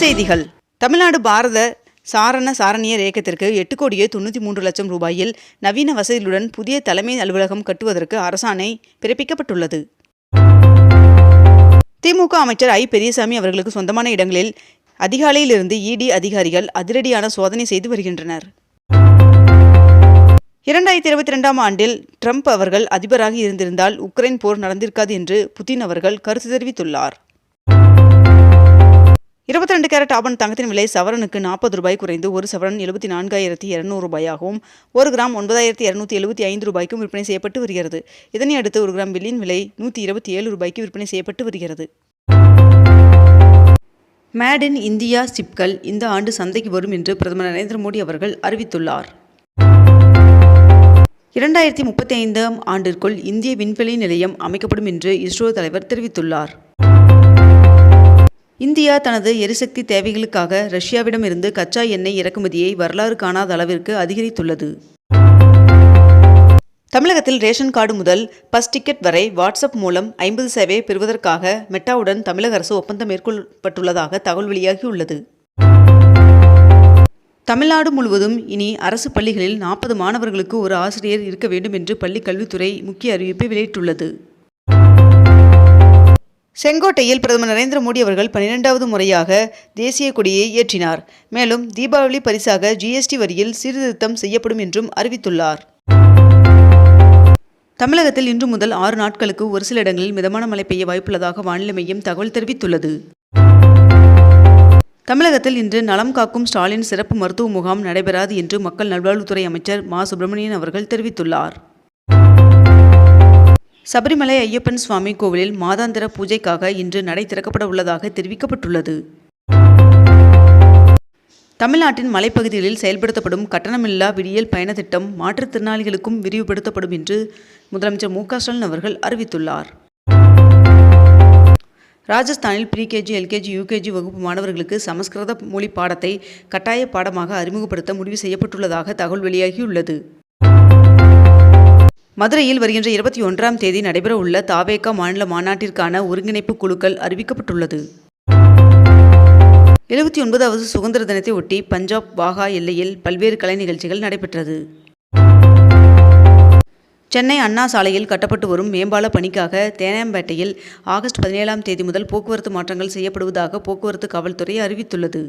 செய்திகள். தமிழ்நாடு பாரத சாரண சாரணியர் இயக்கத்திற்கு எட்டு கோடியே தொண்ணூற்றி மூன்று லட்சம் ரூபாயில் நவீன வசதிகளுடன் புதிய தலைமை அலுவலகம் கட்டுவதற்கு அரசாணை பிறப்பிக்கப்பட்டுள்ளது. திமுக அமைச்சர் ஐ. பெரியசாமி அவர்களுக்கு சொந்தமான இடங்களில் அதிகாலையிலிருந்து இடி அதிகாரிகள் அதிரடியான சோதனை செய்து வருகின்றனர். இரண்டாயிரத்தி இருபத்தி ரெண்டாம் ஆண்டில் ட்ரம்ப் அவர்கள் அதிபராக இருந்திருந்தால் உக்ரைன் போர் நடந்திருக்காது என்று புதின் அவர்கள் கருத்து தெரிவித்துள்ளார். இருபத்தி ரெண்டு கேரட் ஆபன் தங்கத்தின் விலை சவரனுக்கு நாற்பது ரூபாய் குறைந்து ஒரு சவரன் எழுபத்தி நான்காயிரத்தி இரநூறு ரூபாயாகவும் ஒரு கிராம் ஒன்பதாயிரத்தி இரநூத்தி எழுபத்தி ஐந்து ரூபாய்க்கும் விற்பனை செய்யப்பட்டு வருகிறது. இதனை அடுத்து ஒரு கிராம் வெள்ளியின் விலை நூற்றி இருபத்தி ஏழு ரூபாய்க்கு விற்பனை செய்யப்பட்டு வருகிறது. மேட் இன் இந்தியா சிப்கள் இந்த ஆண்டு சந்தைக்கு வரும் என்று பிரதமர் நரேந்திர மோடி அவர்கள் அறிவித்துள்ளார். இரண்டாயிரத்தி முப்பத்தி ஐந்தாம் ஆண்டிற்குள் இந்திய விண்வெளி நிலையம் அமைக்கப்படும் என்று இஸ்ரோ தலைவர் தெரிவித்துள்ளார். இந்தியா தனது எரிசக்தி தேவைகளுக்காக ரஷ்யாவிடமிருந்து கச்சா எண்ணெய் இறக்குமதியை வரலாறு காணாத அளவிற்கு அதிகரித்துள்ளது. தமிழகத்தில் ரேஷன் கார்டு முதல் பஸ் டிக்கெட் வரை வாட்ஸ்அப் மூலம் ஐம்பது சேவை பெறுவதற்காக மெட்டாவுடன் தமிழக அரசு ஒப்பந்தம் மேற்கொள்ளப்பட்டுள்ளதாக தகவல் வெளியாகியுள்ளது. தமிழ்நாடு முழுவதும் இனி அரசு பள்ளிகளில் நாற்பது மாணவர்களுக்கு ஒரு ஆசிரியர் இருக்க வேண்டும் என்று பள்ளிக் கல்வித்துறை முக்கிய அறிவிப்பை வெளியிட்டுள்ளது. செங்கோட்டையில் பிரதமர் நரேந்திர மோடி அவர்கள் பன்னிரெண்டாவது முறையாக தேசிய கொடியை ஏற்றினார். மேலும் தீபாவளி பரிசாக ஜிஎஸ்டி வரியில் சீர்திருத்தம் செய்யப்படும் என்றும் அறிவித்துள்ளார். தமிழகத்தில் இன்று முதல் ஆறு நாட்களுக்கு ஒரு சில இடங்களில் மிதமான மழை பெய்ய வாய்ப்புள்ளதாக வானிலை மையம் தகவல் தெரிவித்துள்ளது. தமிழகத்தில் இன்று நலம் காக்கும் ஸ்டாலின் சிறப்பு மருத்துவ முகாம் நடைபெறாது என்று மக்கள் நல்வாழ்வுத்துறை அமைச்சர் மா. சுப்பிரமணியன் அவர்கள் தெரிவித்துள்ளார். சபரிமலை ஐயப்பன் சுவாமி கோவிலில் மாதாந்திர பூஜைக்காக இன்று நடை திறக்கப்பட உள்ளதாக தெரிவிக்கப்பட்டுள்ளது. தமிழ்நாட்டின் மலைப்பகுதிகளில் செயல்படுத்தப்படும் கட்டணமில்லா விடியல் பயண திட்டம் மாற்றுத்திறனாளிகளுக்கும் விரிவுபடுத்தப்படும் என்று முதலமைச்சர் மு க ஸ்டாலின் அவர்கள் அறிவித்துள்ளார். ராஜஸ்தானில் ப்ரீகேஜி எல்கேஜி யூகேஜி வகுப்பு மாணவர்களுக்கு சமஸ்கிருத மொழி பாடத்தை கட்டாய பாடமாக அறிமுகப்படுத்த முடிவு செய்யப்பட்டுள்ளதாக தகவல் வெளியாகியுள்ளது. மதுரையில் வருகின்ற இருபத்தி ஒன்றாம் தேதி நடைபெறவுள்ள தாவேகா மாநில மாநாட்டிற்கான ஒருங்கிணைப்பு குழுக்கள் அறிவிக்கப்பட்டுள்ளது. எழுபத்தி ஒன்பதாவது சுதந்திர தினத்தை ஒட்டி பஞ்சாப் வாகா எல்லையில் பல்வேறு கலை நிகழ்ச்சிகள் நடைபெற்றது. சென்னை அண்ணா சாலையில் கட்டப்பட்டு வரும் மேம்பால பணிக்காக தேனாம்பேட்டையில் ஆகஸ்ட் பதினேழாம் தேதி முதல் போக்குவரத்து மாற்றங்கள் செய்யப்படுவதாக போக்குவரத்து காவல்துறை அறிவித்துள்ளது.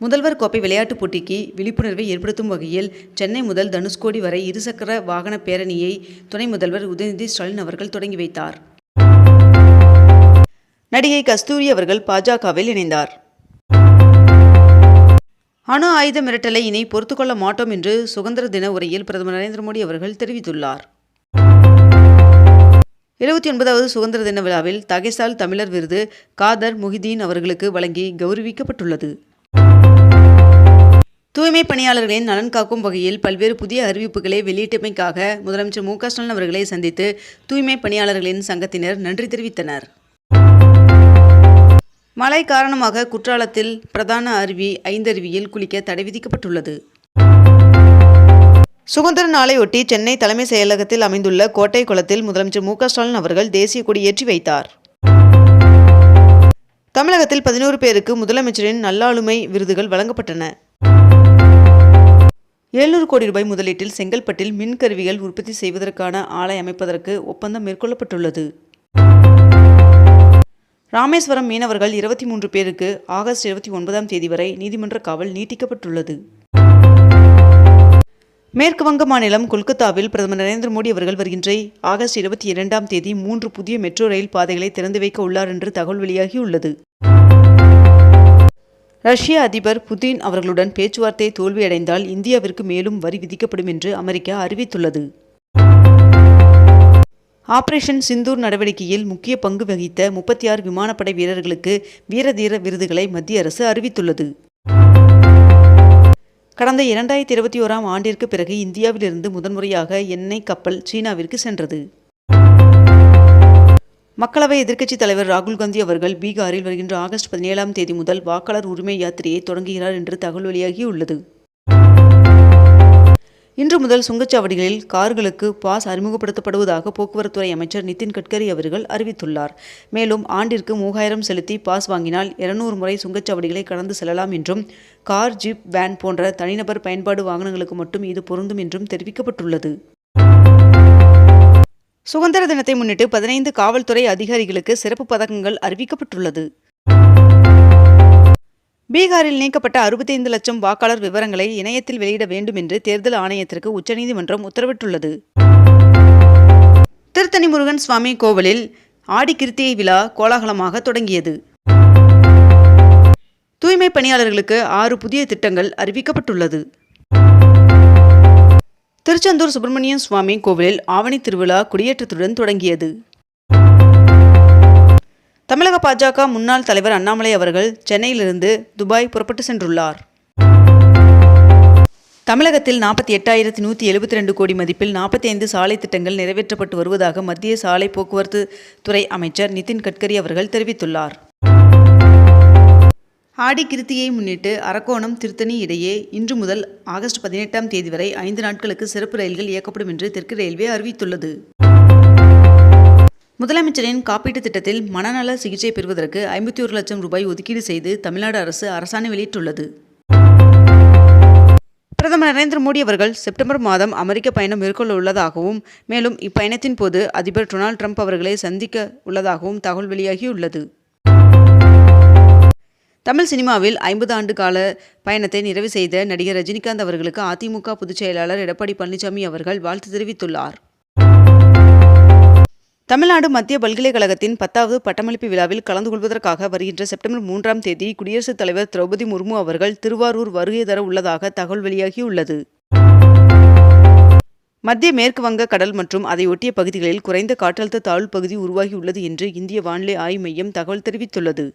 முதல்வர் கோப்பை விளையாட்டுப் போட்டிக்கு விழிப்புணர்வை ஏற்படுத்தும் வகையில் சென்னை முதல் தனுஷ்கோடி வரை இருசக்கர வாகன பேரணியை துணை முதல்வர் உதயநிதி ஸ்டாலின் அவர்கள் தொடங்கி வைத்தார். நடிகை கஸ்தூரி அவர்கள் பாஜகவில் இணைந்தார். அணு ஆயுத மிரட்டலை இனி பொறுத்துக்கொள்ள மாட்டோம் என்று சுதந்திர தின உரையில் பிரதமர் நரேந்திர மோடி அவர்கள் தெரிவித்துள்ளார். எழுபத்தி ஒன்பதாவது சுதந்திர தின விழாவில் தகைசால் தமிழர் விருது காதர் முஹிதீன் அவர்களுக்கு வழங்கி கௌரவிக்கப்பட்டுள்ளது. தூய்மை பணியாளர்களின் நலன் காக்கும் வகையில் பல்வேறு புதிய அறிவிப்புகளை வெளியிட்டமைக்காக முதலமைச்சர் மு ஸ்டாலின் அவர்களை சந்தித்து தூய்மை பணியாளர்களின் சங்கத்தினர் நன்றி தெரிவித்தனர். மழை காரணமாக குற்றாலத்தில் பிரதான அருவி ஐந்தருவியில் குளிக்க தடை விதிக்கப்பட்டுள்ளது. சுதந்திர நாளையொட்டி சென்னை தலைமை செயலகத்தில் அமைந்துள்ள கோட்டை குளத்தில் முதலமைச்சர் மு ஸ்டாலின் அவர்கள் தேசிய கொடி ஏற்றி வைத்தார். தமிழகத்தில் பதினோரு பேருக்கு முதலமைச்சரின் நல்லாளுமை விருதுகள் வழங்கப்பட்டன. எழுநூறு கோடி ரூபாய் முதலீட்டில் செங்கல்பட்டில் மின்கருவிகள் உற்பத்தி செய்வதற்கான ஆலை அமைப்பதற்கு ஒப்பந்தம் மேற்கொள்ளப்பட்டுள்ளது. ராமேஸ்வரம் மீனவர்கள் இருபத்தி மூன்று பேருக்கு ஆகஸ்ட் இருபத்தி ஒன்பதாம் தேதி வரை நீதிமன்ற காவல் நீட்டிக்கப்பட்டுள்ளது. மேற்கு வங்க மாநிலம் கொல்கத்தாவில் பிரதமர் நரேந்திர மோடி அவர்கள் வருகின்ற ஆகஸ்ட் இருபத்தி இரண்டாம் தேதி மூன்று புதிய மெட்ரோ ரயில் பாதைகளை திறந்து வைக்க உள்ளார் என்று தகவல் வெளியாகியுள்ளது. ரஷ்ய அதிபர் புதின் அவர்களுடன் பேச்சுவார்த்தை தோல்வியடைந்தால் இந்தியாவிற்கு மேலும் வரி விதிக்கப்படும் என்று அமெரிக்கா அறிவித்துள்ளது. ஆபரேஷன் சிந்தூர் நடவடிக்கையில் முக்கிய பங்கு வகித்த முப்பத்தி ஆறு விமானப்படை வீரர்களுக்கு வீரதீர விருதுகளை மத்திய அரசு அறிவித்துள்ளது. கடந்த இரண்டாயிரத்தி இருபத்தி ஓராம் ஆண்டிற்கு பிறகு இந்தியாவிலிருந்து முதன்முறையாக எண்ணெய் கப்பல் சீனாவிற்கு சென்றது. மக்களவை எதிர்க்கட்சித் தலைவர் ராகுல் காந்தி அவர்கள் பீகாரில் வருகின்ற ஆகஸ்ட் பதினேழாம் தேதி முதல் வாக்காளர் உரிமை யாத்திரையை தொடங்குகிறார் என்று தகவல் வெளியாகியுள்ளது. இன்று முதல் சுங்கச்சாவடிகளில் கார்களுக்கு பாஸ் அறிமுகப்படுத்தப்படுவதாக போக்குவரத்துறை அமைச்சர் நிதின் கட்கரி அவர்கள் அறிவித்துள்ளார். மேலும் ஆண்டிற்கு மூவாயிரம் செலுத்தி பாஸ் வாங்கினால் இருநூறு முறை சுங்கச்சாவடிகளை கடந்து செல்லலாம் என்றும் கார் ஜீப் வேன் போன்ற தனிநபர் பயன்பாடு வாகனங்களுக்கு மட்டும் இது பொருந்தும் என்றும் தெரிவிக்கப்பட்டுள்ளது. சுதந்திர தினத்தை முன்னிட்டு பதினைந்து காவல்துறை அதிகாரிகளுக்கு சிறப்பு பதக்கங்கள் அறிவிக்கப்பட்டுள்ளது. பீகாரில் நீக்கப்பட்ட அறுபத்தைந்து லட்சம் வாக்காளர் விவரங்களை இணையத்தில் வெளியிட வேண்டும் என்று தேர்தல் ஆணையத்திற்கு உச்சநீதிமன்றம் உத்தரவிட்டுள்ளது. திருத்தணி முருகன் சுவாமி கோவிலில் ஆடி கிருத்திகை விழா கோலாகலமாக தொடங்கியது. தூய்மை பணியாளர்களுக்கு ஆறு புதிய திட்டங்கள் அறிவிக்கப்பட்டுள்ளது. திருச்செந்தூர் சுப்பிரமணியன் சுவாமி கோவிலில் ஆவணி திருவிழா கொடியேற்றத்துடன் தொடங்கியது. தமிழக பாஜக முன்னாள் தலைவர் அண்ணாமலை அவர்கள் சென்னையிலிருந்து துபாய் புறப்பட்டு சென்றுள்ளார். தமிழகத்தில் நாற்பத்தி எட்டாயிரத்தி நூற்றி எழுபத்தி ரெண்டு கோடி மதிப்பில் நாற்பத்தி ஐந்து சாலை திட்டங்கள் நிறைவேற்றப்பட்டு வருவதாக மத்திய சாலை போக்குவரத்து துறை அமைச்சர் நிதின் கட்கரி அவர்கள் தெரிவித்துள்ளார். ஆடி கிருத்தியை முன்னிட்டு அரக்கோணம் திருத்தணி இடையே இன்று முதல் ஆகஸ்ட் பதினெட்டாம் தேதி வரை ஐந்து நாட்களுக்கு சிறப்பு ரயில்கள் இயக்கப்படும் என்று தெற்கு ரயில்வே அறிவித்துள்ளது. முதலமைச்சரின் காப்பீட்டுத் திட்டத்தில் மனநல சிகிச்சை பெறுவதற்கு ஐம்பத்தி ஒரு லட்சம் ரூபாய் ஒதுக்கீடு செய்து தமிழ்நாடு அரசு அரசாணை வெளியிட்டுள்ளது. பிரதமர் நரேந்திர மோடி அவர்கள் செப்டம்பர் மாதம் அமெரிக்க பயணம் மேற்கொள்ள உள்ளதாகவும் மேலும் இப்பயணத்தின் போது அதிபர் டொனால்ட் ட்ரம்ப் அவர்களை சந்திக்க உள்ளதாகவும் தகவல் வெளியாகியுள்ளது. தமிழ் சினிமாவில் ஐம்பது ஆண்டு கால பயணத்தை நிறைவு செய்த நடிகர் ரஜினிகாந்த் அவர்களுக்கு அதிமுக பொதுச் செயலாளர் எடப்பாடி பழனிசாமி அவர்கள் வாழ்த்து தெரிவித்துள்ளார். தமிழ்நாடு மத்திய பல்கலைக்கழகத்தின் பத்தாவது பட்டமளிப்பு விழாவில் கலந்து கொள்வதற்காக வருகின்ற செப்டம்பர் மூன்றாம் தேதி குடியரசுத் தலைவர் திரௌபதி முர்மு அவர்கள் திருவாரூர் வருகை தர உள்ளதாக தகவல் வெளியாகியுள்ளது. மத்திய மேற்கு வங்க கடல் மற்றும் அதை ஒட்டிய பகுதிகளில் குறைந்த காற்றழுத்த தாழ்வு பகுதி உருவாகியுள்ளது என்று இந்திய வானிலை ஆய்வு மையம் தகவல் தெரிவித்துள்ளது.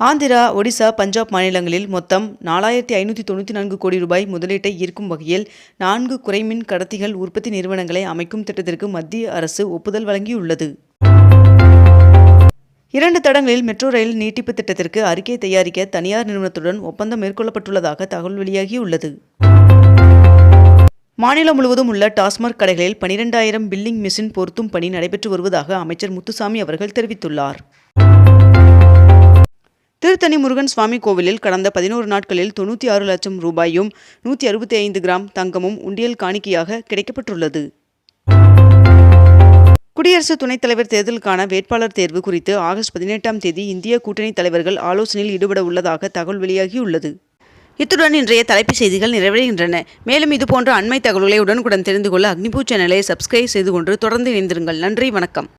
ஆந்திரா ஒடிசா பஞ்சாப் மாநிலங்களில் மொத்தம் நாலாயிரத்தி ஐநூற்றி தொண்ணூற்றி நான்கு கோடி ரூபாய் முதலீட்டை ஈர்க்கும் வகையில் நான்கு குறைமின் கடத்திகள் உற்பத்தி நிறுவனங்களை அமைக்கும் திட்டத்திற்கு மத்திய அரசு ஒப்புதல் வழங்கியுள்ளது. இரண்டு தடங்களில் மெட்ரோ ரயில் நீட்டிப்பு திட்டத்திற்கு அறிக்கை தயாரிக்க தனியார் நிறுவனத்துடன் ஒப்பந்தம் மேற்கொள்ளப்பட்டுள்ளதாக தகவல் வெளியாகியுள்ளது. மாநிலம் முழுவதும் உள்ள டாஸ்மாக் கடைகளில் பனிரெண்டாயிரம் பில்லிங் மிஷின் பொருத்தும் பணி நடைபெற்று வருவதாக அமைச்சர் முத்துசாமி அவர்கள் தெரிவித்துள்ளார். திருத்தணி முருகன் சுவாமி கோவிலில் கடந்த பதினோரு நாட்களில் தொண்ணூற்றி ஆறு லட்சம் ரூபாயும் நூற்றி அறுபத்தி ஐந்து கிராம் தங்கமும் உண்டியல் காணிக்கையாக கிடைக்கப்பட்டுள்ளது. குடியரசு துணைத் தலைவர் தேர்தலுக்கான வேட்பாளர் தேர்வு குறித்து ஆகஸ்ட் பதினெட்டாம் தேதி இந்திய கூட்டணி தலைவர்கள் ஆலோசனையில் ஈடுபட உள்ளதாக தகவல் வெளியாகியுள்ளது. இத்துடன் இன்றைய தலைப்புச் செய்திகள் நிறைவடைகின்றன. மேலும் இதுபோன்ற அண்மை தகவல்களை உடனுக்குடன் தெரிந்து கொள்ள அக்னிபூ சேனலை சப்ஸ்கிரைப் செய்து கொண்டு தொடர்ந்து இணைந்திருங்கள். நன்றி வணக்கம்.